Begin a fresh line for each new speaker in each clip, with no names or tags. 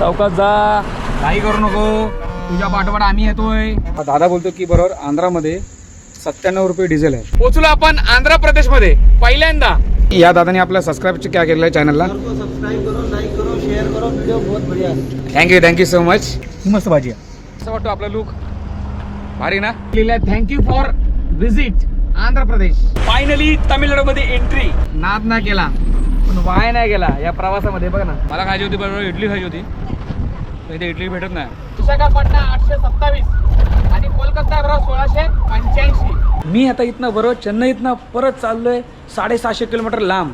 चौकात जा.
काही करू नको. तुझ्या पाठोपाठ आम्ही येतोय. दादा बोलतो की बरोबर आंध्रामध्ये सत्त्याण्णव रुपये डिझेल आहे. पोचलो आपण आंध्र प्रदेशमध्ये पहिल्यांदा. या दादाने आपल्या सबस्क्राईब क्या केलेलं आहे चॅनलला
सब्सक्राइब करो लाइक करो शेयर करो वीडियो बहुत बढ़िया
थँक्यू थँक्यू सो मच मस्त भाजी. असं वाटतो आपला लुक भारी ना? Thank you for visit Andhra Pradesh.
Finally तामिळनाडूमध्ये एंट्री
नाद नाही केला. पण वाय नाही गेला या प्रवासामध्ये बघ ना. मला खायची होती बरोबर इडली खायची होती. इथे इडली भेटत नाही. विशाखापट्टणम आठशे सत्तावीस आणि कोलकाता बरोबर सोळाशे पंच्याऐंशी.
मी आता इथनं बरोबर चेन्नईतनं परत चाललोय साडेसहाशे किलोमीटर लांब.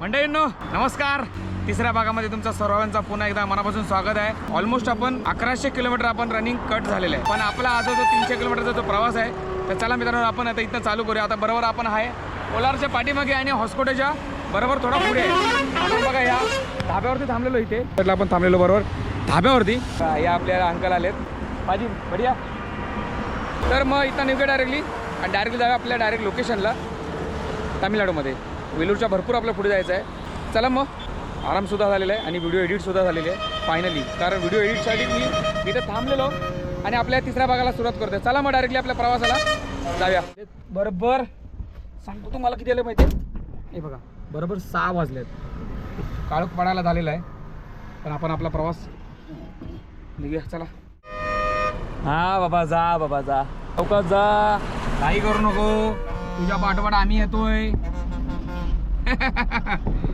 मंडळींनो नमस्कार. तिसऱ्या भागामध्ये तुमचा सर्वांचा पुन्हा एकदा मनापासून स्वागत आहे. ऑलमोस्ट आपण अकराशे किलोमीटर आपण रनिंग कट झालेलं आहे. पण आपला आज जो तीनशे किलोमीटरचा जो प्रवास आहे तर चला मित्रांनो आपण आता इथं चालू करूया. आता बरोबर आपण आहे कोलारच्या पाठीमागे आणि हॉस्कोटेच्या बरोबर थोडा पुढे. आहे आपण बघा या धाब्यावरती थांबलेलो इथे. म्हटलं आपण थांबलेलो बरोबर. धाब्यावरती. या आपल्याला अंकल आलेत. माझी बढिया. तर मग इथं निघूया डायरेक्टली आणि डायरेक्टली जाऊया आपल्या डायरेक्ट लोकेशनला तामिळनाडूमध्ये. वेलूरच्या भरपूर आपल्या पुढे जायचं आहे. चला मग. आरामसुद्धा झालेला आहे आणि व्हिडिओ एडिटसुद्धा झालेली आहे फायनली कारण व्हिडिओ एडिटसाठी मी इथं थांबलेलो आणि आपल्या तिसऱ्या भागाला सुरुवात करतोय. चला मग डायरेक्टली आपल्या प्रवासाला जाऊया. बरोबर सांगतो तुम्हाला किती आलं माहिती आहे हे बघा बरोबर सहा वाजलेत. काळोख पडायला झालेला आहे पण आपण आपला प्रवास निघूया. चला.
हा बाबा जा बाबा जा. लवकर जा.
काही करू नको. तुझ्या पाठोपाठ आम्ही येतोय.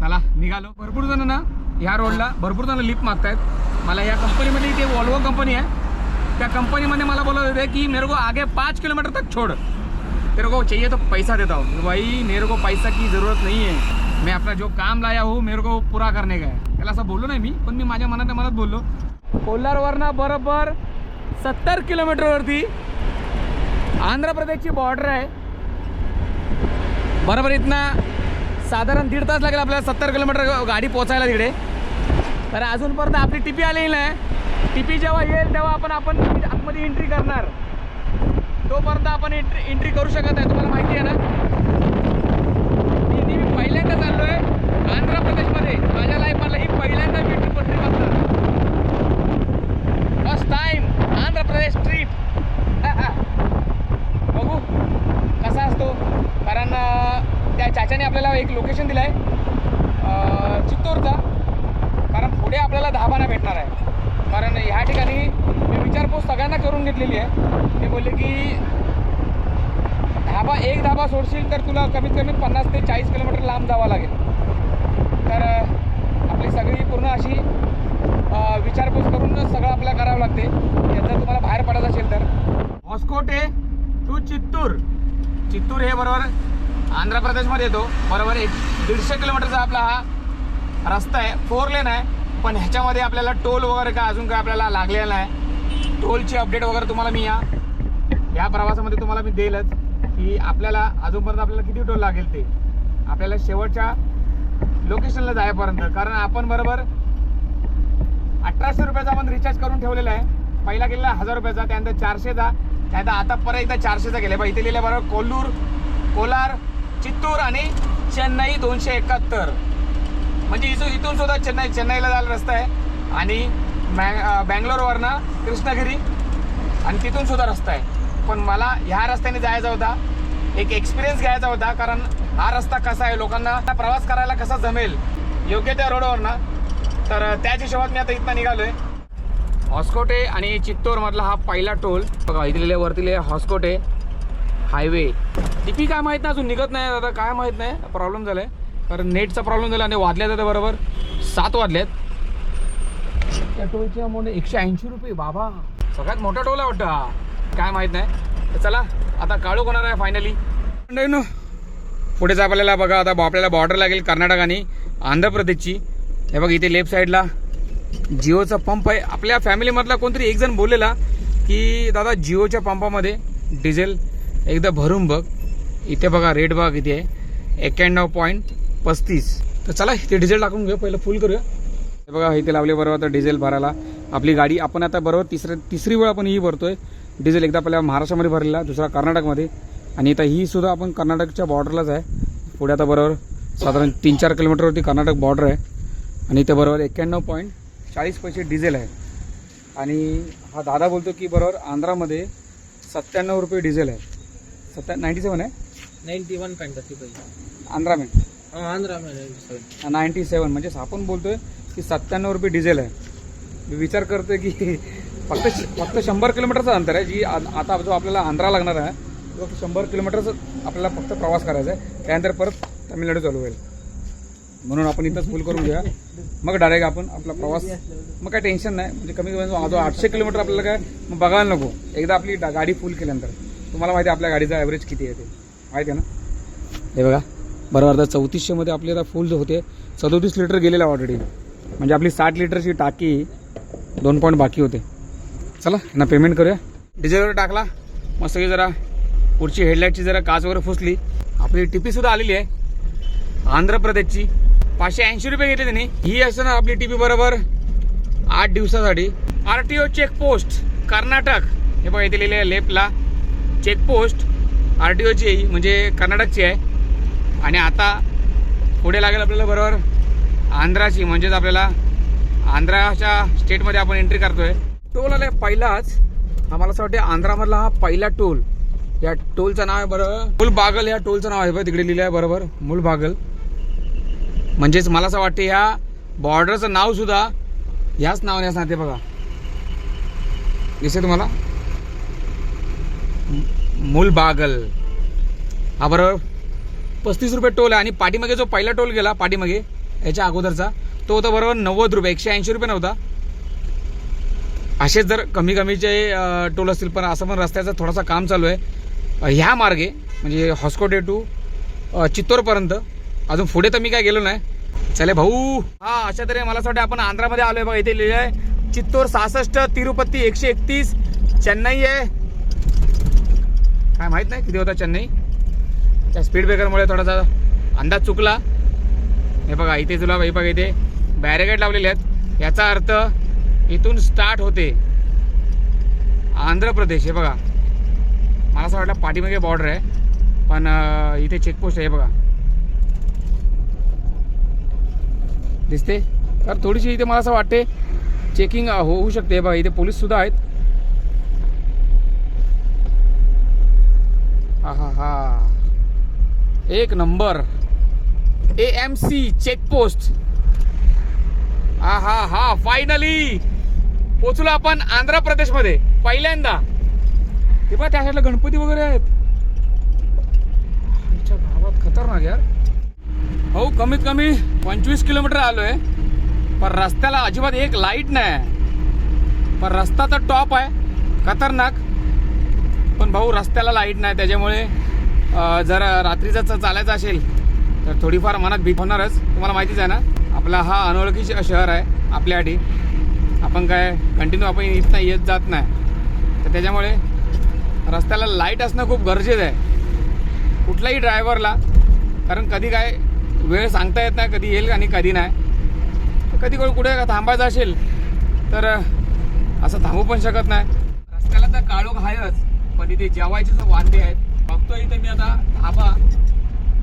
चला निघालो. भरपूर जण ना ह्या रोडला भरपूर जण लिफ्ट मागतायत. मला या कंपनीमध्ये इथे वॉल्वो कंपनी आहे. त्या कंपनीमध्ये मला बोलत होते की मेरे को आगे पाच किलोमीटर तक छोड़. तेरे को चाहिए तो पैसा देता हूँ. भाई मेरे को पैसा की ज़रूरत नहीं है. मैं अपना जो काम लाया हूँ मेरे को पूरा करने का है. त्याला असं बोललो नाही मी पण मी माझ्या मनात मनात बोललो. कोल्हारवरनं बरोबर सत्तर किलोमीटरवरती आंध्र प्रदेशची बॉर्डर आहे. बरोबर इथनं साधारण दीड तास लागेल आपल्याला सत्तर किलोमीटर गाडी पोचायला तिकडे. तर अजूनपर्यंत आपली टिपी आलेली नाही. टिपी जेव्हा येईल तेव्हा आपण आपण आतमध्ये एंट्री करणार. तोपर्यंत आपण एंट्री एंट्री करू शकत नाही. तुम्हाला माहिती आहे ना मी मी पहिल्यांदा चाललो आहे आंध्र प्रदेशमध्ये माझ्या लाईफमधला ही पहिल्यांदा मेट्रो पटरी बघणार first time Andhra Pradesh trip बघू कसा असतो कारण अं, त्या चाच्याने आपल्याला एक लोकेशन दिलं आहे चित्तूरचा कारण पुढे आपल्याला धाबा नाही भेटणार आहे कारण ह्या ठिकाणी मी विचारपूस सगळ्यांना करून घेतलेली आहे ते बोलले की धाबा एक धाबा सोडशील तर तुला कमीत कमी पन्नास ते चाळीस किलोमीटर लांब जावं लागेल तर अं, आपली सगळी पूर्ण अशी अं, विचारपूस करून सगळं आपल्याला करावं लागते जर तुम्हाला बाहेर पडायचं असेल तर हॉस्कोटे टू चित्तूर चित्तूर हे बरोबर आंध्र प्रदेशमध्ये येतो. बरोबर एक दीडशे किलोमीटरचा आपला हा रस्ता आहे. फोर लेन आहे. पण ह्याच्यामध्ये आपल्याला टोल वगैरे काय अजून काय आपल्याला लागलेला नाही. टोलची अपडेट वगैरे तुम्हाला मी या या प्रवासामध्ये तुम्हाला मी देईलच. की आपल्याला अजूनपर्यंत आपल्याला किती टोल लागेल ते. आपल्याला शेवटच्या लोकेशनला जायपर्यंत. कारण आपण बरोबर अठराशे रुपयाचा आपण रिचार्ज करून ठेवलेला आहे. पहिला गेलेला हजार रुपयाचा त्यानंतर चारशेचा. त्यानंतर आता परत एकदा चारशेचा गेले. बा इथे लिहिले बरोबर कोल्लूर कोलार चित्तूर आणि चेन्नई दोनशे एकाहत्तर. म्हणजे इथून इथून सुद्धा चेन्नई चेन्नईला जायला रस्ता आहे. आणि बँग बँगलोरवरनं कृष्णगिरी आणि तिथून सुद्धा रस्ता आहे. पण मला ह्या रस्त्याने जायचा होता. एक एक्सपिरियन्स घ्यायचा होता कारण हा रस्ता कसा आहे लोकांना प्रवास करायला कसा जमेल योग्य त्या रोडवरनं तर त्याच हिशोबात मी आता इथनं आहे हॉस्कोटे आणि चित्तोरमधला हा पहिला टोल. बघा इथले वरतीले वरती लिहिले हॉस्कोटे हायवे. टिपी काय माहीत नाही अजून निघत नाही दादा काय माहीत नाही. प्रॉब्लेम झाला आहे कारण नेटचा प्रॉब्लेम झाला आणि वाजल्या आता बरोबर. सात वाजल्यात त्या टोलची अमाऊंट एकशे ऐंशी रुपये बाबा. सगळ्यात मोठा टोल आहे वाटतं हा. काय माहीत नाही. तर चला आता काळू होणार आहे फायनली नो पुढेच आपल्याला बघा आता आपल्याला बॉर्डर लागेल कर्नाटक आणि आंध्र प्रदेशची. हे बघा इथे लेफ्ट साईडला जिओचा पंप आहे. आपल्या फॅमिलीमधला कोणतरी एक जण बोललेला की दादा जिओच्या पंपामध्ये डिझेल एकदा भरून बघ. इथे बघा रेट बघा किती आहे. एक्क्याण्णव पॉईंट पस्तीस. तर चला इथे डिझेल टाकून घेऊ. पहिलं फुल करूया. हे बघा इथे लावले बरोबर आता डिझेल भरायला. आपली गाडी आपण आता बरोबर तिसऱ्या तिसरी वेळ आपण ही भरतोय. डिझेल एकदा पहिल्या महाराष्ट्रामध्ये भरलेला दुसरा कर्नाटकमध्ये. आणि आता ही सुद्धा आपण कर्नाटकच्या बॉर्डरलाच आहे. पुढे आता बरोबर साधारण तीन चार किलोमीटरवरती कर्नाटक बॉर्डर आहे. आणि इथे बरोबर एक्क्याण्णव पॉईंट चाळीस पैसे डिझेल आहे. आणि हा दादा बोलतो की बरोबर आंध्रामध्ये सत्त्याण्णव रुपये डिझेल आहे. सत्त्या नाईंटी सेवन आहे?
Ninety one point thirty five
Andhra में
हाँ आंध्रा में नाइन्टी सेवन
नाईन्टी सेवन म्हणजे आपण बोलतोय की सत्त्याण्णव रुपये डिझेल आहे. मी विचार करतोय की फक्त फक्त शंभर किलोमीटरचं अंतर आहे जी आता जो आपल्याला आंध्रा लागणार आहे तो शंभर किलोमीटरचं आपल्याला फक्त प्रवास करायचा आहे. त्यानंतर परत तामिळनाडू चालू होईल. म्हणून आपण इथंच फुल करून घेऊया. मग डायरेक्ट आपण आपला प्रवास मग काय टेन्शन नाही. म्हणजे कमी कमी आठशे किलोमीटर आपल्याला काय मग बघायला नको. एकदा आपली गाडी फुल केल्यानंतर. तुम्हाला माहिती आहे आपल्या गाडीचा ॲव्हरेज किती आहे ते. माहिती आहे ना? हे बघा. बरोबर आता चौतीसशेमध्ये आपली आता फुल होते. सदोतीस लिटर गेलेलं आहे ऑलरेडी म्हणजे आपली साठ लिटरची टाकी दोन पॉईंट बाकी होते. चला ना पेमेंट करूया. डिझेल वगैरे टाकला. मस्त की जरा पुढची हेडलाईटची जरा काच वगैरे फुसली. आपली टिपीसुद्धा आलेली आहे. आंध्र प्रदेशची. पाचशे ऐंशी रुपये घेतले त्यांनी. ही असणार ना आपली टीपी बरोबर आठ दिवसासाठी. R T O checkpost Karnataka. हे बघा इथे लिहिले आहे लेफ्टला चेकपोस्ट आर टी ओची म्हणजे कर्नाटकची आहे. आणि आता पुढे लागेल आपल्याला बरोबर आंध्राची म्हणजेच आपल्याला आंध्राच्या स्टेटमध्ये आपण एंट्री करतोय. टोल आलाय पहिलाच. हा मला असं वाटतं आंध्रामधला हा पहिला टोल या टोलचं नाव आहे बरोबर मुलबागल या टोलचं नाव आहे बरं तिकडे लिहिलं आहे बरोबर मुलबागल. म्हणजेच मला असं वाटते ह्या बॉर्डरचं नाव सुद्धा ह्याच नावाने असणार ते बघा. दिसते तुम्हाला? मुलबागल हा बरोबर? पस्तीस रुपये टोल आहे आणि पाठीमागे जो पहिला टोल गेला पाठीमागे याच्या अगोदरचा तो होता बरोबर नव्वद रुपये एकशे ऐंशी रुपये नव्हता. असेच जर कमी कमीचे टोल असतील पण असं पण रस्त्याचं थोडासा काम चालू आहे. ह्या मार्गे म्हणजे हॉस्कोटे टू चित्तोरपर्यंत अजून पुढे तर मी काय गेलो नाही. चले भाऊ. हा अशा तरी मला असं वाटतं आपण आंध्रामध्ये आलोय बघा इथे लिहिलं आहे. चित्तोर सहासष्ट तिरुपती एकशे एकतीस चेन्नई आहे. काय माहीत नाही किती होता चेन्नई? त्या स्पीड ब्रेकरमुळे थोडासा अंदाज चुकला. हे बघा इथे तुला हे बघा इथे बॅरिगेड लावलेले आहेत. याचा अर्थ इथून स्टार्ट होते. आंध्र प्रदेश हे बघा. मला असं वाटलं पाठीमागे बॉर्डर आहे. पण इथे चेकपोस्ट आहे बघा. दिसते. तर थोडीशी इथे मला असं वाटते चेकिंग हो, होऊ शकते. बघा इथे पोलीस सुद्धा आहेत. हा हा हा. एक number. A M C checkpost हा हा हा. फायनली पोचलो आपण आंध्र प्रदेशमध्ये. पहिल्यांदा. ते बघा त्या साईडला गणपती वगैरे आहेत. आमच्या भावात खतरनाक यार. हो कमीत कमी पंचवीस किलोमीटर आलोय पण रस्त्याला अजिबात एक लाइट नाही पण रस्ता तर टॉप आहे खतरनाक. पण भाऊ रस्त्याला लाइट नाही त्याच्यामुळे जर रात्रीचं च- चालायचं असेल तर थोडीफार मनात भीत होणारच. तुम्हाला माहितीच आहे ना आपला हा अनोळखी शहर आहे आपल्यासाठी आपण काय कंटिन्यू आपण इथं येत जात नाही. तर त्याच्यामुळे रस्त्याला लाइट असणं खूप गरजेचं आहे. कुठल्याही ड्रायव्हरला कारण कधी काय वेळ सांगता येत नाही कधी येईल आणि कधी नाही. तर कधी कोण कुठे थांबायचं असेल तर असं थांबू पण शकत नाही. रस्त्याला तर काळोख आहेच पण इथे जेवायचे जो वांदे आहेत बघतोय इथे मी आता धाबा.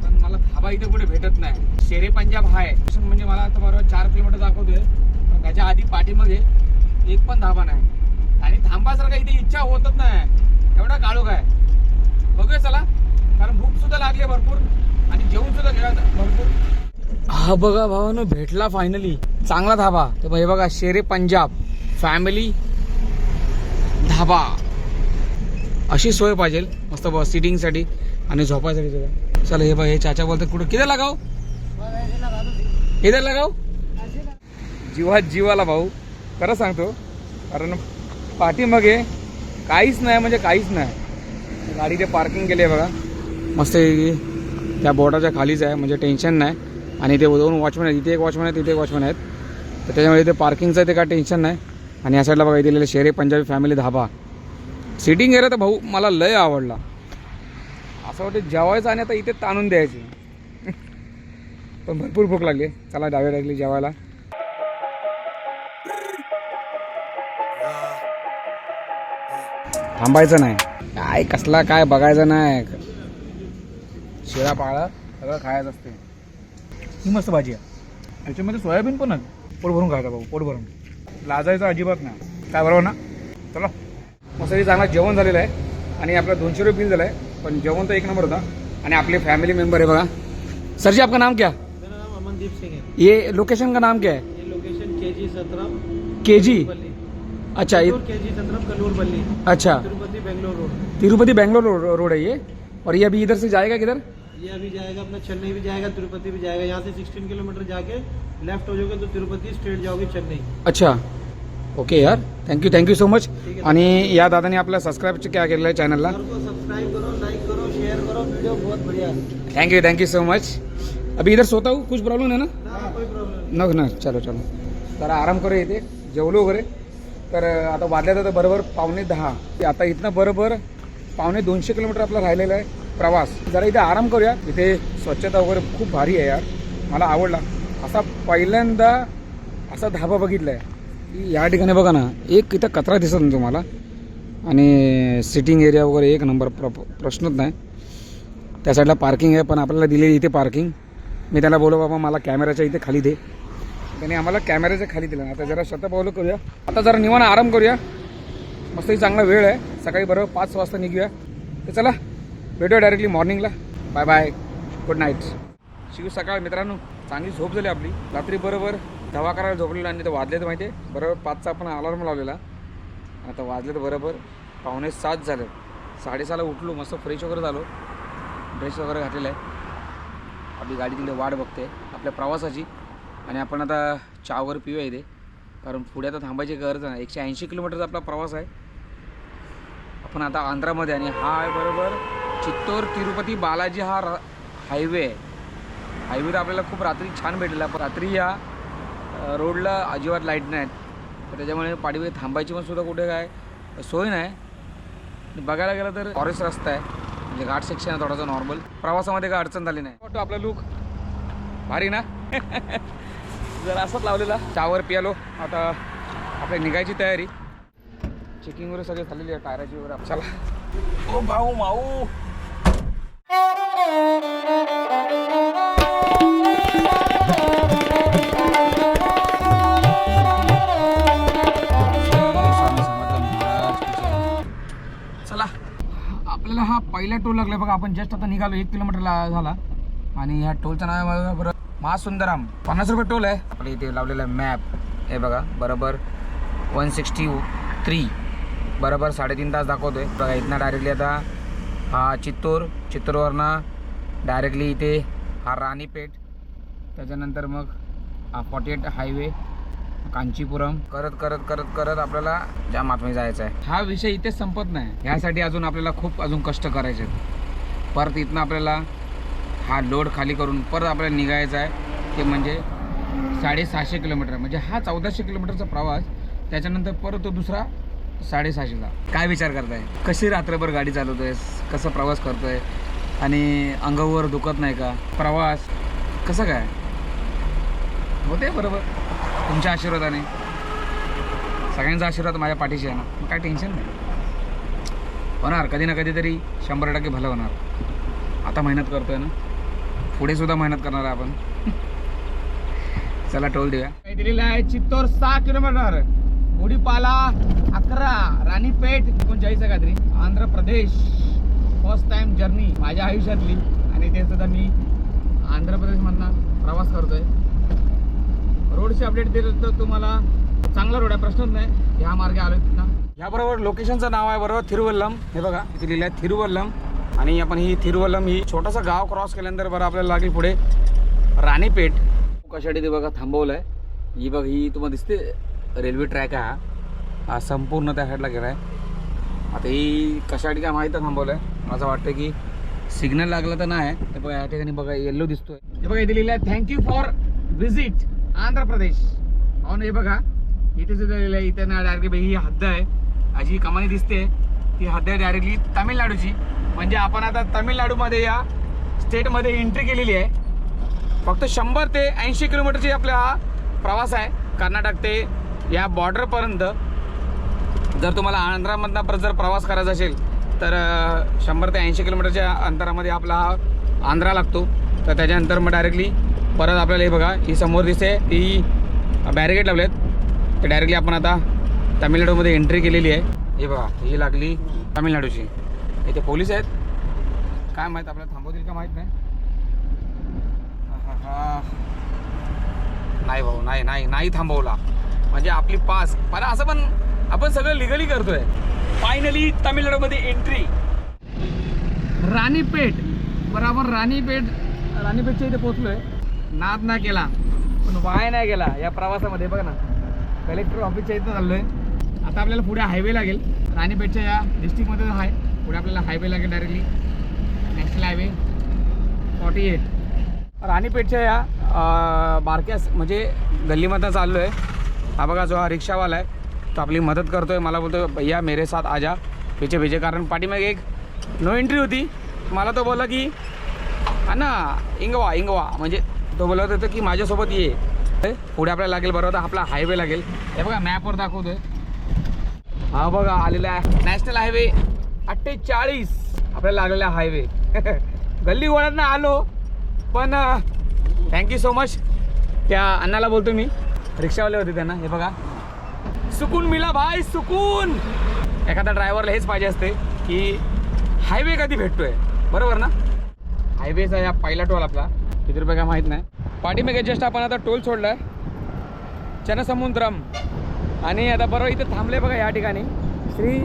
पण मला धाबा इथे कुठे भेटत नाही. शेरे पंजाब हाय. म्हणजे मला आता बरोबर चार किलोमीटर दाखवतोय. पण त्याच्या आधी पाठीमध्ये एक पण धाबा नाही. आणि थांबासारखा इथे इच्छा होतच नाही. एवढा काळ आहे बघूया चला कारण भूक सुद्धा लागली आहे भरपूर आणि जेवण सुद्धा घ्या भरपूर हा बघा भावानं भेटला फायनली चांगला धाबा. तर हे बघा शेरे पंजाब. फॅमिली धाबा. अशी सोय पाहिजे. मस्त बघा सिटिंगसाठी आणि झोपायसाठी तुला चला हे बघा हे चाचा बोलतात कुठं? किती लगाव? किती लगाव. जीवा जीवाला भाऊ. खरं सांगतो कारण पाठीमागे काहीच नाही म्हणजे काहीच नाही. गाडी ते पार्किंग केली आहे बघा. मस्त त्या बोर्डाच्या खालीच आहे म्हणजे टेन्शन नाही. आणि ते दोन वॉचमॅन आहेत इथे एक वॉचमॅन आहे तिथे एक वॉचमॅन आहेत. तर त्याच्यामुळे इथे पार्किंगचं ते काय टेन्शन नाही. आणि या साईडला बघा इथे लिहिलेलं Shere Punjabi family dhaba. Sitting area तर भाऊ मला लय आवडला. असं वाटतं जेवायचं आणि आता इथे ताणून द्यायची. पण भरपूर भूक लागली. चला डावे लागली जेवायला. थांबायचं नाही. काय कसला काय बघायचं नाही. शिळा पाळा सगळं खायचं असते ही मस्त भाजी आहे. याच्यामध्ये सोयाबीन पण आहे. पोट भरून खायचं भाऊ पोट भरून. लाजायचं अजिबात नाही. काय बरोबर ना? चला. मस्त चांगला जेवण झालेलं आहे. आणि आपलं दोनशे रुपये बिल झालं आहे पण जेवण तर एक नंबर होता. आणि आपले फॅमिली मेंबर है बघा. सर जी आपका नाम क्या?
मेरा नाम अमनदीप सिंह है।
ये लोकेशन का नाम क्या है?
ये लोकेशन के जी सत्रम
के जी अच्छा ये
के जी सत्रम कलूर बल्ली
अच्छा।
तिरुपति बेंगलोर रोड।
तिरुपति बेंगलोर रोड है ये। और ये अभी इधर से जाएगा किधर?
ये अभी जाएगा अपना चेन्नई भी जाएगा तिरुपति भी जाएगा। यहाँ से 16 किलोमीटर जाके लेफ्ट हो जाओगे तो तिरुपति स्ट्रेट जाओगे चेन्नई।
अच्छा। ओके यार थँक्यू थँक्यू सो मच. आणि या दादाने आपल्या सबस्क्राईब क्या केलेलं आहे चॅनलला
करो लाइक करो शेयर करो वीडियो बहुत बढ़िया
थँक्यू थँक्यू सो मच अभी इधर सोता हूँ कुछ प्रॉब्लेम है ना?
ना कोई प्रॉब्लम नहीं।
न चलो चलो। जरा आराम करू इथे जेवलो वगैरे। तर आता वाजल्यात आता बरोबर पावणे दहा. आता इथनं बरोबर पावणे दोनशे किलोमीटर आपला राहिलेला आहे. प्रवास. जरा इथे आराम करूया. इथे स्वच्छता वगैरे खूप भारी आहे यार. मला आवडला. असा पहिल्यांदा असा धाबा बघितला आहे की या ठिकाणी बघा ना एक इथं कचरा दिसत नाही तुम्हाला. आणि सिटिंग एरिया वगैरे एक नंबर प्र प्रश्नच नाही. त्या साईडला पार्किंग आहे पण आपल्याला दिलेली इथे पार्किंग मी त्याला बोलो बाबा मला कॅमेराच्या इथे खाली दे. त्याने आम्हाला कॅमेऱ्याच्या खाली दिलं. आता जरा शतपावलं करूया. आता जरा निवान आराम करूया. मस्त चांगला वेळ आहे. सकाळी बरोबर पाच वाजता निघूया. तर चला भेटूया डायरेक्टली मॉर्निंगला bye bye good night Shiv सकाळ मित्रांनो. चांगली झोप झाली आपली. रात्री बरोबर दवा करायला झोपलेला आणि तर वाजले तर माहिती आहे बरोबर पाचचा आपण अलार्म लावलेला. आता वाजले तर बरोबर. पावणे सात झाले. साडेसहाला उठलो मस्त फ्रेश वगैरे झालो. ड्रेस वगैरे घातलेला आहे. आपली गाडी तिथे वाट बघते. आपल्या प्रवासाची. आणि आपण आता चहावर पिऊया इथे. कारण पुढे आता थांबायची गरज नाही. एकशे ऐंशी किलोमीटरचा आपला प्रवास आहे. आपण आता आंध्रामध्ये आणि हा आहे बरोबर चित्तोर तिरुपती बालाजी हा र हायवे आहे. हायवे तर आपल्याला खूप रात्री छान भेटलेला पण रात्री या रोडला अजिबात लाइट नाहीत. तर त्याच्यामुळे पाडीवे थांबायची पण सुद्धा कुठे काय सोय नाही. बघायला गेलं तर फॉरेस्ट रस्ता आहे. म्हणजे घाट सेक्शन आहे थोडासा नॉर्मल प्रवासामध्ये काय अडचण झाली नाही. वाटतो आपला लुक भारी ना? जर असंच लावलेला. चहावर पियालो. आता आपल्या निघायची तयारी. चेकिंग वगैरे सगळे झालेली आहे. टायराची वगैरे. चला. ओ भाऊ माऊ. चला. आपल्याला हा पहिला टोल लागला बघा आपण जस्ट आता निघालो एक किलोमीटरला झाला. आणि ह्या टोलचं नाव आहे बरोबर महासुंदराम. पन्नास रुपये टोल आहे. आपल्या इथे लावलेला मॅप हे बघा बरोबर वन सिक्स्टी थ्री बरोबर साडेतीन तास दाखवतोय. बघा इथनं डायरेक्टली आता हा चित्तूर चित्तूरवरनं डायरेक्टली इथे हा राणीपेठ. त्याच्यानंतर मग हा फॉर्टी एट हायवे कांचीपुरम. करत करत करत करत आपल्याला ज्या मातमी जायचं आहे. हा विषय इथे संपत नाही. ह्यासाठी अजून आपल्याला खूप अजून कष्ट करायचे आहेत. परत इथनं आपल्याला हा लोड खाली करून परत आपल्याला निघायचं आहे. ते म्हणजे साडेसहाशे किलोमीटर. म्हणजे हा चौदाशे किलोमीटरचा प्रवास त्याच्यानंतर परत तो दुसरा साडेसहाशेचा. काय विचार करताय? कशी रात्रभर गाडी चालवतोयस? कसं प्रवास करतोय? आणि अंगावर दुखत नाही का? प्रवास कसं काय? होते बरोबर. तुमच्या आशीर्वादाने. सगळ्यांचा आशीर्वाद माझ्या पाठीशी आहे ना. मग काय टेन्शन नाही. होणार. कधी ना कधीतरी शंभर टक्के भलं होणार. आता मेहनत करतोय ना. पुढे सुद्धा मेहनत करणार आहे आपण. चला टोल देऊया. दिलेलं आहे चित्तोर सहा किलोमीटर. गुढीपाला अकरा राणीपेठ एकोणचाळीस आहे काहीतरी Andhra Pradesh. First time journey माझ्या आयुष्यातली आणि ते सुद्धा मी आंध्र प्रदेशमधनं प्रवास करतोय. रोडचे अपडेट दिलं तर तुम्हाला चांगला रोड आहे प्रश्नच नाही. ह्या मार्गे आलो तिथं याबरोबर लोकेशनचं नाव आहे बरोबर थिरुवल्लम. हे बघा इथे लिहिलं आहे थिरुवल्लम. आणि आपण ही थिरुवल्लम ही छोटासा गाव क्रॉस केल्यानंतर बरं आपल्याला लागेल पुढे राणीपेठ. कशासाठी ते बघा थांबवलं आहे ही बघ ही तुम्हाला दिसते रेल्वे ट्रॅक आहे हा. संपूर्ण त्या साईडला गेला आहे आता ही कशासाठी काय माहीत थांबवलं आहे असं वाटतं की सिग्नल लागला तर नाही. ते बघा या ठिकाणी बघा येल्लो दिसतोय. हे बघा इथे लिहिलं आहे thank you for visit Andhra Pradesh हो हे बघा इथे सुद्धा लिहिलं आहे इथे ना डायरेक्टली ही हद्द आहे. अशी कमानी दिसते. ती हद्द आहे डायरेक्टली तामिळनाडूची. म्हणजे आपण आता तामिळनाडूमध्ये या स्टेटमध्ये एंट्री केलेली आहे. फक्त शंभर ते ऐंशी किलोमीटरची आपला हा प्रवास आहे. कर्नाटक ते या बॉर्डरपर्यंत जर तुम्हाला आंध्रामधनं परत जर प्रवास करायचा असेल तर शंभर ते ऐंशी किलोमीटरच्या अंतरामध्ये आपला हा आंध्रा लागतो. तर त्याच्यानंतर मग डायरेक्टली परत आपल्याला हे बघा ही समोर दिसते ती बॅरिगेट लावलेत. ते डायरेक्टली आपण आता तामिळनाडूमध्ये एंट्री केलेली आहे. हे बघा ही लागली तामिळनाडूची. इथे पोलीस आहेत. काय माहीत आपल्याला थांबवतील का माहीत नाही. नाही भाऊ नाही नाही नाही थांबवला. म्हणजे आपली पास मला असं पण आपण सगळं लिगली करतोय. फायनली तामिळनाडूमध्ये एंट्री राणीपेठ बराबर राणीपेठ राणीपेठच्या इथे पोहोचलोय. नाद ना केला पण वाय नाही गेला या प्रवासामध्ये बघा ना. कलेक्टर ऑफिसच्या इथं चाललोय. आता आपल्याला पुढे हायवे लागेल. राणीपेठच्या या डिस्ट्रिक्टमध्ये आहे. पुढे आपल्याला हायवे लागेल directly national highway forty eight राणीपेठच्या या बारक्यास म्हणजे गल्लीमधनं चाललो आहे हा बघा जो हा रिक्षावाला आहे. तो आपली मदत करतो आहे मला बोलतो भैया मेरे साथ आजा. पीछे पीछे कारण पाठीमागे एक नो एंट्री होती. मला तो बोला की हा ना इंगवा इंगवा. म्हणजे तो बोलत होतं की माझ्यासोबत ये. हे, पुढे आपल्याला लागेल बरोबर आपला हायवे लागेल. हे बघा मॅपवर दाखवतोय. हा बघा आलेला आहे. नॅशनल हायवे अठ्ठेचाळीस. आपल्याला लागलेला हायवे गल्ली वळणनं आलो पण थँक्यू सो मच त्या अण्णाला बोलतो मी. रिक्षावाले होते त्यांना. हे बघा. सुकून मिला भाई सुकून! एखाद्या ड्रायव्हरला हेच पाहिजे असते की हायवे कधी भेटतोय. बरोबर ना? हायवेचा या पहिला टोल आपला किती रुपये काय माहीत नाही. पाठीमागे जस्ट आपण आता टोल सोडला आहे चनसमुद्रम आणि आता बरोबर इथे थांबले बघा या ठिकाणी. श्री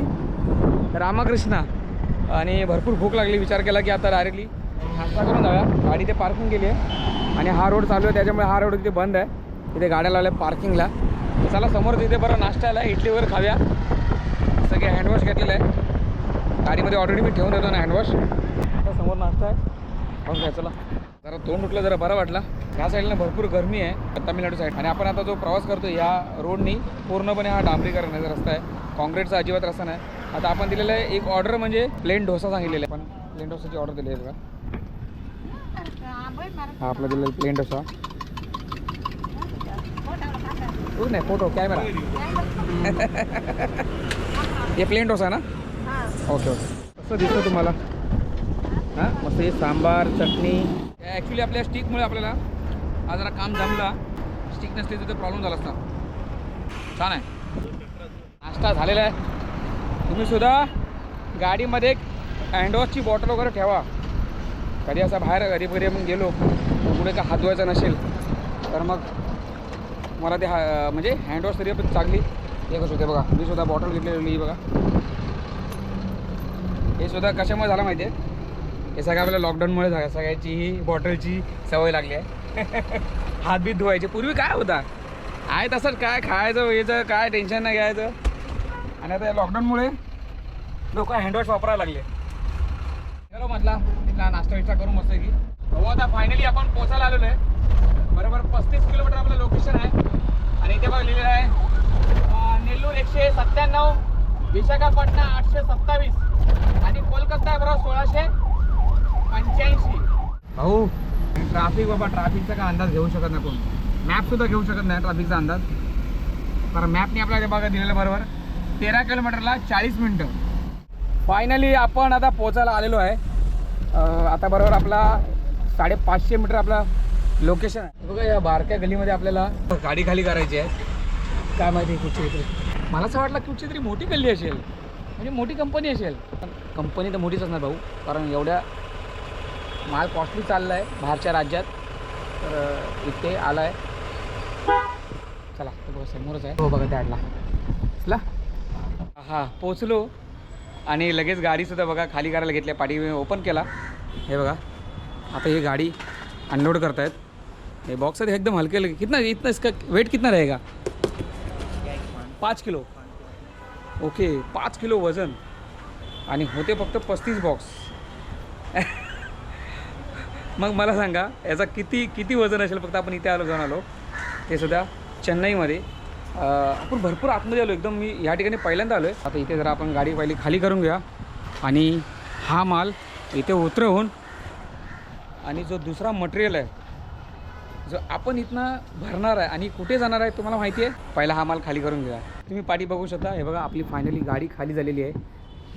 रामकृष्णा. आणि भरपूर भूक लागली विचार केला की आता डायरेक्टली नाश्ता करून जाऊया. गाडी ते पार्किंग केली आहे. आणि हा रोड चालू आहे त्याच्यामुळे हा रोड इथे बंद आहे. इथे गाड्या लावल्या पार्किंगला चला समोर तिथे बरं नाश्ता आला इडली वगैरे खाव्या सगळे हँडवॉश घेतलेलं आहे गाडीमध्ये ऑलरेडी मी ठेवून देतो ना हँडवॉश आता समोर नाश्ता आहे. खाऊन घ्या चला. जरा तोंड उठलं जरा बरं वाटला. ह्या साईडला भरपूर गरमी आहे. तामिळनाडू साईड आणि आपण आता जो प्रवास करतो या रोडनी पूर्णपणे हा डांबरीकरणाचा रस्ता आहे. काँक्रीटचा अजिबात रस्ता नाही. आता आपण दिलेला आहे एक ऑर्डर म्हणजे प्लेन डोसा सांगितलेला आहे. आपण प्लेन डोसाची ऑर्डर दिली आहे बघा. हा आपला दिलेला प्लेन डोसा. हो नाही फोटो कॅमेरा हे प्लेन डोसा ना? ओके ओके कसं दिसतं तुम्हाला? हां मस्त हे सांबार चटणी. ॲक्च्युली आपल्या स्टिकमुळे आपल्याला हा जरा काम जमला. स्टिक नसली तर प्रॉब्लेम झाला असता छान आहे. नाश्ता झालेला आहे. तुम्ही सुद्धा गाडीमध्ये एक हँडवॉशची बॉटल वगैरे ठेवा. कधी असा बाहेर गरीब गरीब मग गेलो पुढे का हात धुवायचा नसेल तर मग मला ते हा म्हणजे हँडवॉश तरी पण चांगली. कसं होते बघा मी सुद्धा बॉटल घेतलेली बघा. हे सुद्धा कशामुळे झालं माहिती आहे हे सगळं आपल्याला लॉकडाऊनमुळे झालं. सगळ्याची ही बॉटलची सवय लागली आहे. हात बीत धुवायचे. पूर्वी काय होता? आहे तसंच काय खायचं व्हायचं काय टेन्शन नाही घ्यायचं. आणि आता या लॉकडाऊनमुळे लोक हँडवॉश वापरायला लागले. चलो म्हटला तिथला नाश्ता विष्टा करू मस्त की. हो आता फायनली आपण पोचायला आलेलो आहे. बरोबर पस्तीस किलोमीटर आपलं लोकेशन आहे. आणि इथे बघा लिहिलेलं आहे नेल्लूर एकशे सत्त्याण्णव विशाखापट्टणा आठशे सत्तावीस आणि कोलकाता आहे बरोबर सोळाशे पंच्याऐंशी. भाऊ ट्राफिक बाबा ट्राफिकचा काय अंदाज घेऊ शकत नाही कोण. मॅप सुद्धा घेऊ शकत नाही ट्राफिकचा अंदाज. तर मॅपने आपल्याला बघा दिलेलं बरोबर. तेरा किलोमीटरला चाळीस मिनटं. फायनली आपण आता पोचायला आलेलो आहे. आता बरोबर आपला साडेपाचशे मीटर आपला लोकेशन आहे. बघा या बारक्या गलीमध्ये आपल्याला गाडी खाली करायची आहे. काय माहिती कुठची तरी मला असं वाटलं कुठची तरी मोठी गल्ली असेल. म्हणजे मोठी कंपनी असेल. पण कंपनी तर मोठीच असणार भाऊ कारण एवढ्या माल कॉस्टली चालला आहे बाहेरच्या राज्यात. तर इथे आला आहे चला बघा समोरच आहे. हो बघा त्या चला. हां पोचलो. आणि लगेच गाडीसुद्धा बघा खाली करायला घेतल्या पाठी ओपन केला. हे बघा आता ही गाडी अनलोड करतायत. हे बॉक्स आहे एकदम हल्के लगे। कितना इतना इसका वेट कितना रहेगा? पाच किलो। ओके पाच किलो वजन। आणि होते फक्त पस्तीस बॉक्स मग मला सांगा याचा किती किती वजन असेल? फक्त आपण इथे आलो जाऊन आलो. ते सुद्धा चेन्नईमध्ये. आपण भरपूर आतमध्ये आलो. एकदम मी या ठिकाणी पहिल्यांदा आलो आहे आता इथे जरा आपण गाडी पहिली खाली करून घेऊया. आणि हा माल इथे उतरवून आणि जो दुसरा मटेरियल आहे जो आपण इथनं भरणार आहे आणि कुठे जाणार आहे तुम्हाला माहिती आहे? पहिला हा माल खाली करून घ्या. तुम्ही पाठी बघू शकता हे बघा आपली फायनली गाडी खाली झालेली आहे.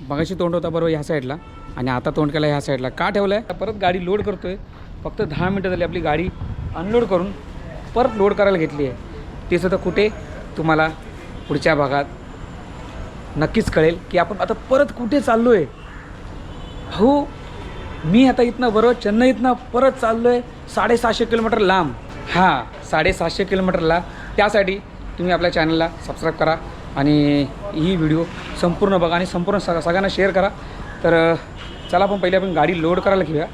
मगाशी तोंड होता बरोबर ह्या साईडला आणि आता तोंड केला ह्या साईडला का ठेवलं आहे परत गाडी लोड करतो आहे फक्त दहा मिनटं झाली आपली गाडी अनलोड करून परत लोड करायला घेतली आहे. ते सुद्धा कुठे? तुम्हाला पुढच्या भागात नक्कीच कळेल की आपण आता परत कुठे चाललो आहे हो मी आता इथनं बरोबर चेन्नईतनं परत चाललो आहे साडेसहाशे किलोमीटर लांब. हां साडेसहाशे किलोमीटरला. त्यासाठी तुम्ही आपल्या चॅनलला सबस्क्राईब करा आणि ही व्हिडिओ संपूर्ण बघा आणि संपूर्ण सग सगळ्यांना शेअर करा. तर चला आपण पहिले आपण गाडी लोड करायला घेऊया.